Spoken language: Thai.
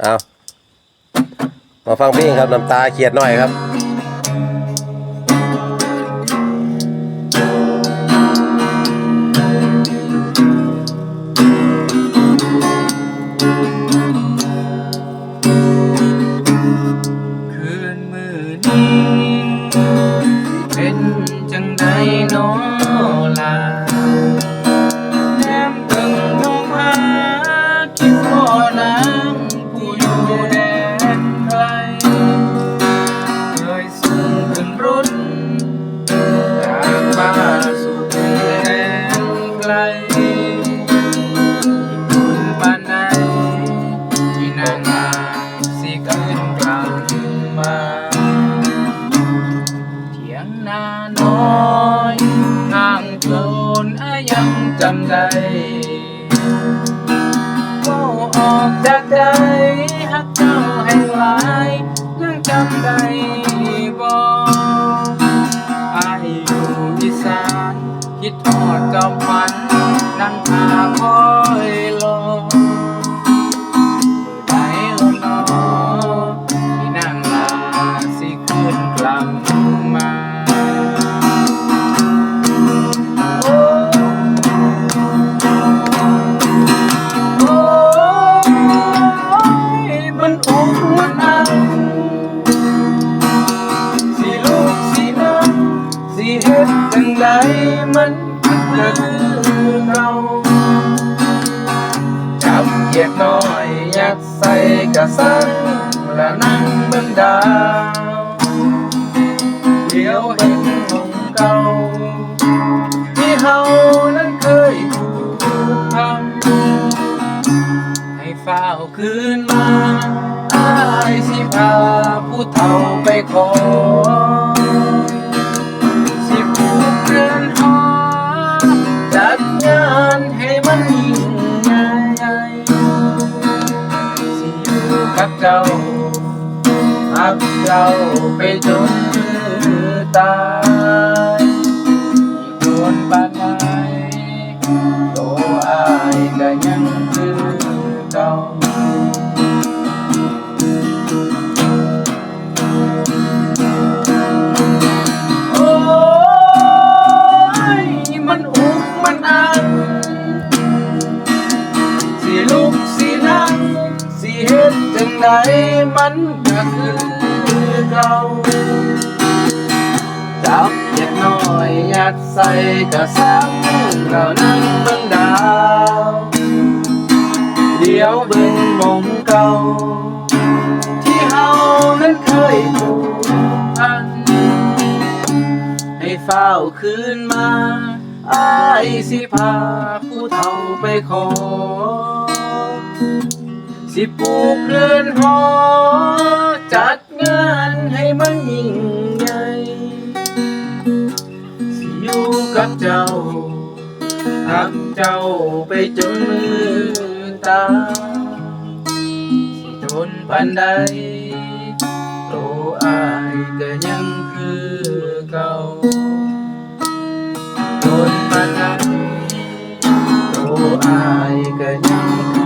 เอามาฟังเพลงครับน้ำตาเขียดหน่อยครับคืนมือนี้ จำได้ก็ออกจากใจหักเจ้าแห่งหลายยังจำได้บ่อายอยู่อีสานคิดทอดจับมันำสิดจังใดมันก็คือเราจับเกียดน้อยยัดใส่กระสังและนั่งเบิ่งดาวเดี๋ยวเห็นของเก่าที่เฮานั้นเคยผูกพันให้เฝ้าคืนมาอายสิพาผู้เฒ่าไปขอ กักเจ้าหักเจ้าไปจนตาย งใดมันก็คือเก่าจับเล็กน้อยยัดใส่กระสังเรานั่งเบิ่งดาว เดี๋ยวเบิ่งมองเก่า ที่เฮานั้นเคยผูกพัน ให้เฝ้าคืนมาอายสิพาผู้เฒ่าไปขอ สิปลูกเรือนหอ จัดงานให้มันยิ่งใหญ่ สิอยู่กับเจ้าหักเจ้าไปจนมือตายสิทนปันใดโตอายก็ยังคือเก่าโดนปานใดโตอายก็ยังคื